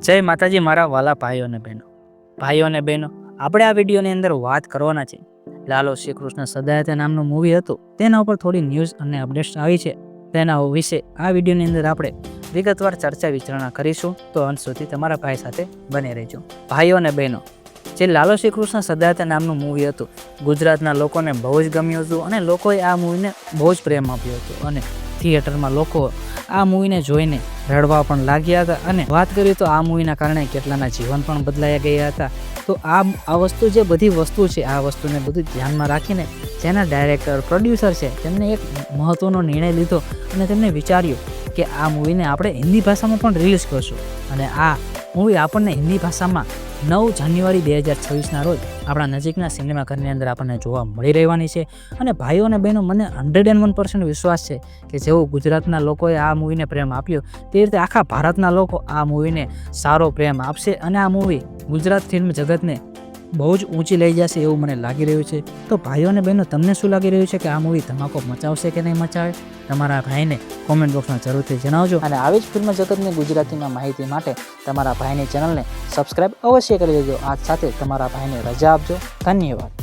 જય માતાજી, મારા વાલા ભાઈઓ અને બહેનો. ભાઈઓ અને બહેનો, આપણે આ વિડીયોની અંદર વાત કરવાના છે. લાલો શ્રી કૃષ્ણ સદાયતા નામનું મૂવી હતું. તેના ઉપર થોડી ન્યૂઝ અને અપડેટ્સ આવી છે. તેના વિશે આ વિડીયોની અંદર આપણે વિગતવાર ચર્ચા વિચારણા કરીશું. તો અંત સુધી તમારા ભાઈ સાથે બને રહેજો. ભાઈઓ અને બહેનો, જે લાલો શ્રી કૃષ્ણ સદાયતા નામનું મૂવી હતું, ગુજરાતના લોકોને બહુ જ ગમ્યું હતું અને લોકોએ આ મૂવીને બહુ જ પ્રેમ આપ્યો હતો. અને થિયેટરમાં લોકો આ મૂવીને જોઈને રડવા પણ લાગ્યા હતા અને વાત કરીએ તો આ મૂવીના કારણે કેટલાના જીવન પણ બદલાયા ગયા હતા. તો આ આ વસ્તુ જે બધી વસ્તુ છે, આ વસ્તુને બધું ધ્યાનમાં રાખીને જેના ડાયરેક્ટર, પ્રોડ્યુસર છે, તેમને એક મહત્ત્વનો નિર્ણય લીધો અને તેમને વિચાર્યું કે આ મૂવીને આપણે હિન્દી ભાષામાં પણ રિલીઝ કરશું. અને આ મૂવી આપણને હિન્દી ભાષામાં નવ જાન્યુઆરી બે હજાર છવ્વીસના રોજ આપણા નજીકના સિનેમાઘરની અંદર આપણને જોવા મળી રહેવાની છે. અને ભાઈઓ અને બહેનો, મને હંડ્રેડ એન્ડ વન પર્સન્ટ વિશ્વાસ છે કે જેવો ગુજરાતના લોકોએ આ મૂવીને પ્રેમ આપ્યો, તે રીતે આખા ભારતના લોકો આ મૂવીને સારો પ્રેમ આપશે અને આ મૂવી ગુજરાત ફિલ્મ જગતને બહુ જ ઊંચી લઈ જશે એવું મને લાગી રહ્યું છે. તો ભાઈઓ અને બહેનો, તમને શું લાગી રહ્યું છે કે આ મૂવી ધમાકો મચાવશે કે નહીં મચાવે? તમારા ભાઈને કોમેન્ટ બોક્સમાં જરૂરથી જણાવજો. અને આવી જ ફિલ્મ જગતની ગુજરાતીમાં માહિતી માટે તમારા ભાઈની ચેનલને સબસ્ક્રાઇબ અવશ્ય કરી દેજો. આ સાથે તમારા ભાઈને રજા આપજો. ધન્યવાદ.